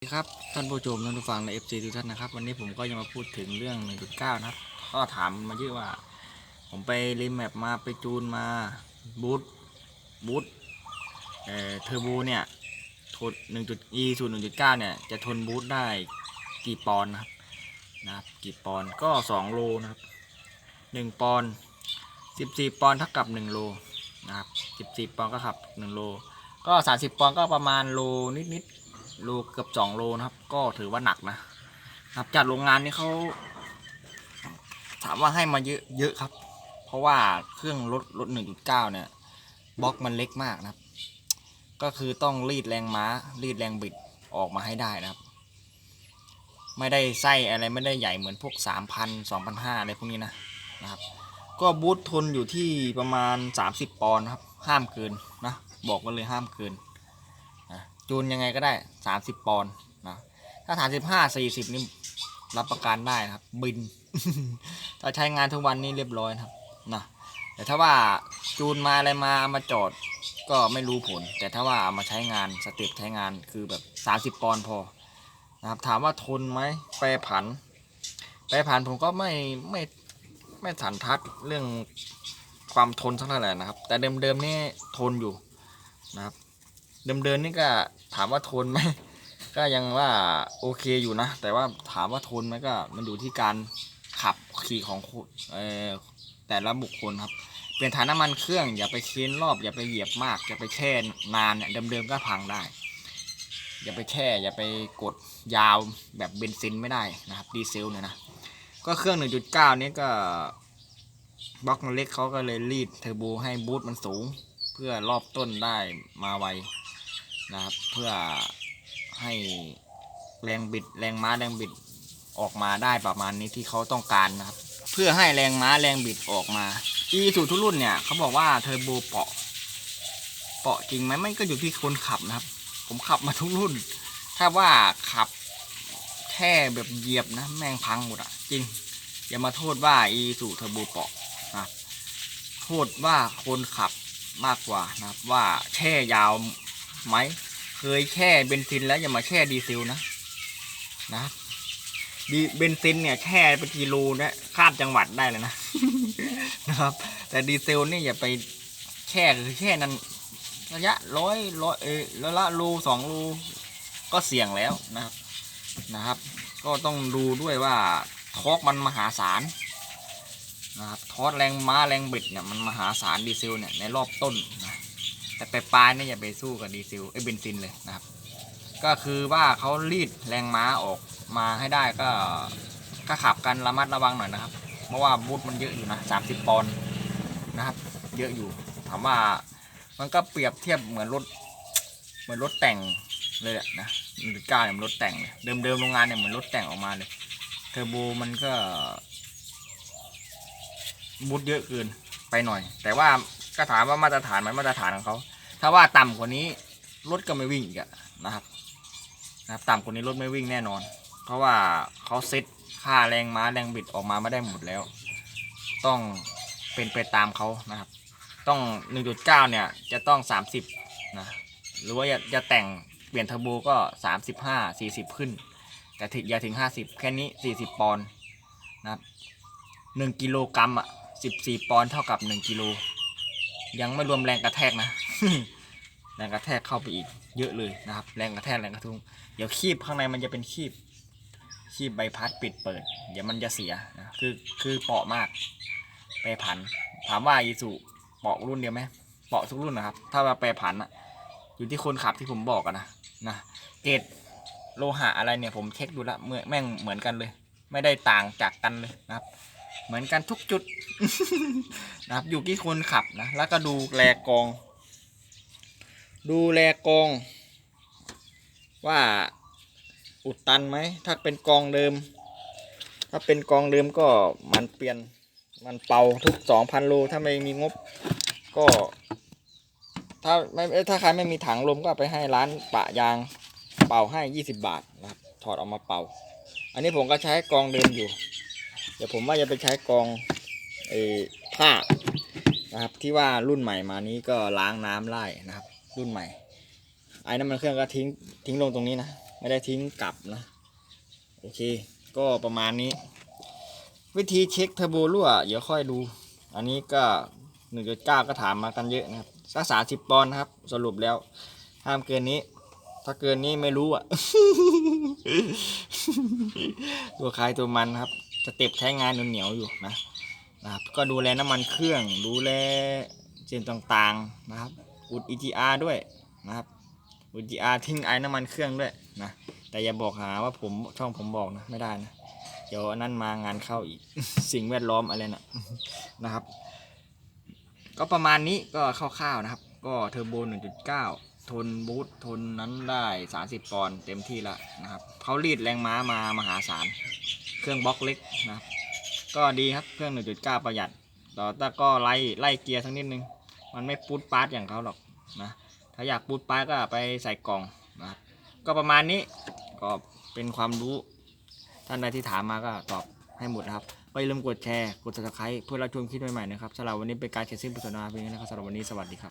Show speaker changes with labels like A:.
A: สวัสดีครับท่านผู้ชมท่านผู้ฟังใน FC ทุกท่านนะครับ วันนี้ผมก็จะมาพูดถึงเรื่อง 1.9 นะครับ ก็ถามมาเยอะว่า ผมไปรีแมปมาไปจูนมาบูทบูทเอ่อเทอร์โบเนี่ยทน1 e สูตร1.9 เนี่ย จะทนบูทได้กี่ปอนด์นะครับนะครับ กี่ปอนด์ก็ 2 โลนะครับ 1 ปอนด์14 ปอนด์เท่ากับ 1 โลนะครับ 14 ปอนด์ก็ขับ 1 โล ก็ 30 ปอนด์ก็ประมาณโลนิดๆ โลเกือบ2โลนะครับ ก็ถือว่าหนักนะครับจากโรงงานนี่เขาถามว่าให้มาเยอะเยอะครับ เพราะว่าเครื่องรถรถ1.9เนี่ยบล็อกมันเล็กมากนะครับ ก็คือต้องรีดแรงม้า รีดแรงบิดออกมาให้ได้นะครับ ไม่ได้ไส้อะไรไม่ได้ใหญ่เหมือนพวก 3,000 2,500อะไรพวกนี้นะนะครับ ก็บูททนอยู่ที่ประมาณ 30 ปอนด์ครับ ห้ามเกินนะ บอกกันเลยห้ามเกิน จูนยังไงก็ได้30ปอนด์นะถ้า35 40นี่รับประกันได้นะครับ บิน ถ้าใช้งานทุกวันนี้เรียบร้อยนะครับนะแต่ถ้าว่าจูนมาอะไรมาเอามาจอดก็ไม่รู้ผล แต่ถ้าว่าเอามาใช้งานสเต็ปใช้งานคือแบบ 30 ปอนด์พอนะครับถามว่าทนไหมแปรผัน แปรผันผมก็ไม่ไม่ไม่สันทัดเรื่องความทนเท่าไหร่นะครับ แต่เดิมๆนี่ทนอยู่นะครับ เดิมๆนี่ก็ถามว่าทนไหมก็ยังว่าโอเคอยู่นะ แต่ว่าถามว่าทนไหมก็มันอยู่ที่การขับขี่ของอแต่ละบุคคลครับ เปลี่ยนฐานน้ำมันเครื่องอย่าไปเค้นรอบ อย่าไปเหยียบมาก อย่าไปแช่นานเนี่ยเดิมๆก็พังได้ อย่าไปแช่อย่าไปกดยาวแบบเบนซินไม่ได้นะครับดีเซลเนี่ยนะก็เครื่อง 1.9 นี้ก็บล็อกมันเล็กเขาก็เลยรีดเทอร์โบให้บูทมันสูง เพื่อรอบต้นได้มาไว นะครับ เพื่อให้แรงบิดแรงม้าแรงบิดออกมาได้ประมาณนี้ที่เขาต้องการนะครับ เพื่อให้แรงม้าแรงบิดออกมาอีสูทุกรุ่นเนี่ยเขาบอกว่าเทอร์โบเปาะ เปาะจริงไหมไม่ก็อยู่ที่คนขับนะครับ ผมขับมาทุกรุ่น ถ้าว่าขับแค่แบบเหยียบนะแม่งพังหมดอะจริง อย่ามาโทษว่าอีสูเทอร์โบเปาะนะโทษว่าคนขับมากกว่านะครับว่าแช่ยาว ไหมเคยแช่เบนซินแล้วอย่ามาแช่ดีเซลนะนะดีเบนซินเนี่ยแช่เป็นกิโลนะข้ามจังหวัดได้เลยนะนะครับ แต่ดีเซลนี่อย่าไปแช่คือแช่นั้นระยะร้อยร้อยเออละละโลสองโลก็เสี่ยงแล้วนะครับนะครับ ก็ต้องดูด้วยว่าทอกมันมหาศาลนะครับทอร์กแรงม้าแรงบิดเนี่ยมันมหาศาลดีเซลเนี่ยในรอบต้นนะ แต่ไปปลายเนี่ยอย่าไปสู้กับดีเซลไอ้เบนซินเลยนะครับ ก็คือว่าเขารีดแรงม้าออกมาให้ได้ก็ก็ขับกันระมัดระวังหน่อยนะครับ เพราะว่าบูทมันเยอะอยู่นะ30ปอนด์นะครับ เยอะอยู่ถามว่ามันก็เปรียบเทียบเหมือนรถเหมือนรถแต่งเลยแหละนะหนึ่งเก้าเนี่ยมันรถแต่งเลยเดิมๆโรงงานเนี่ยเหมือนรถแต่งออกมาเลยเทอร์โบมันก็บูทเยอะเกินไปหน่อย แต่ว่า ก็ถามว่ามาตรฐานไหมันมาตรฐานของเขาถ้าว่าต่ำกว่านี้รถก็ไม่วิ่งอีกอะนะครับนะครับต่ำกว่านี้รถไม่วิ่งแน่นอน เพราะว่าเขาเซ็ตค่าแรงม้าแรงบิดออกมาไม่ได้หมดแล้ว ต้องเป็นไปตามเขานะครับ ต้อง 1.9 เนี่ยจะต้อง 30นะหรือว่าจะจะแต่งเปลี่ยนเทอร์โบก็ 35 40 ขึ้น แต่ถึงอย่าถึง 50 แค่นี้ 40 ปอนด์นะครับ1กิโลกรัมอะ14 ปอนด์เท่ากับ 1กิโล ยังไม่รวมแรงกระแทกนะ แรงกระแทกเข้าไปอีกเยอะเลยนะครับ แรงกระแทกแรงกระทุ้งเดี๋ยวคีบข้างในมันจะเป็นคีบคีบใบพัดปิดเปิด เดี๋ยวมันจะเสียนะคือคือเปาะมากแปรผัน ถามว่าอีสุเปาะรุ่นเดียวไหมเปาะทุกรุ่นนะครับ ถ้าว่าแปรผันอะอยู่ที่คนขับที่ผมบอกอะนะนะเกรดโลหะอะไรเนี่ยผมเช็คดูและเมื่อแม่งเหมือนกันเลย ไม่ได้ต่างจากกันเลยนะครับ เหมือนกันทุกจุด นะครับ อยู่ที่คนขับนะ แล้วก็ดูแลกอง ดูแลกอง ว่าอุดตันไหม ถ้าเป็นกองเดิม ถ้าเป็นกองเดิมก็มันเปลี่ยน มันเป่าทุกสองพันโล ถ้าไม่มีงบก็ถ้าไม่ถ้าใครไม่มีถังลมก็ไปให้ร้านปะยางเป่าให้ยี่สิบาทนะครับ ถอดออกมาเป่า อันนี้ผมก็ใช้กองเดิมอยู่ เดี๋ยวผมว่าจะไปใช้กองไอ้ผ้านะครับ ที่ว่ารุ่นใหม่มานี้ก็ล้างน้ำไล่นะครับ รุ่นใหม่ ไอ้น้ำมันเครื่องก็ทิ้งทิ้งลงตรงนี้นะ ไม่ได้ทิ้งกลับนะ โอเค ก็ประมาณนี้ วิธีเช็คเทอร์โบรั่วเดี๋ยวค่อยดู อันนี้ก็ 1.9 ก็ถามมากันเยอะนะครับสักสาสิบปอนด์นะครับ สรุปแล้ว ห้ามเกินนี้ ถ้าเกินนี้ไม่รู้อะ ตัวใครตัวมันครับ สเต็ปใช้งานเหนียวๆอยู่นะนะครับก็ดูแลน้ำมันเครื่อง ดูแลเจนต่างๆนะครับ อุด EGR ด้วยนะครับ อุด EGR ทิ้งไอ้น้ำมันเครื่องด้วยนะแต่อย่าบอกหาว่าผมช่องผมบอกนะไม่ได้นะเดี๋ยวอันนั้นมางานเข้าอีก สิ่งแวดล้อมอะไรนะนะครับ ก็ประมาณนี้ก็คร่าวๆนะครับ ก็เทอร์โบ 1.9 ทนบูททนนั้นได้ 30 ปอนด์เต็มที่ละนะครับเขารีดแรงม้ามามหาศาล เครื่องบล็อกเล็กนะครับ ก็ดีครับเครื่อง 1.9 ประหยัดต่แต่ก็ไล่ไล่เกียร์ทั้งนิดนึง มันไม่ปูดปาร์ตอย่างเขาหรอกนะ ถ้าอยากปูดปาร์ตก็ไปใส่กล่องนะครับก็ประมาณนี้ก็เป็นความรู้ท่านใดที่ถามมาก็ตอบให้หมดนะครับก็อย่าลืมกดแชร์ กด subscribe เพื่อรับชมคลิปใหม่ๆนะครับสำหรับวันนี้เป็นการเช็คซิ่งพุทธนาเพียงแค่นี้นะครับสำหรับวันนี้สวัสดีครับ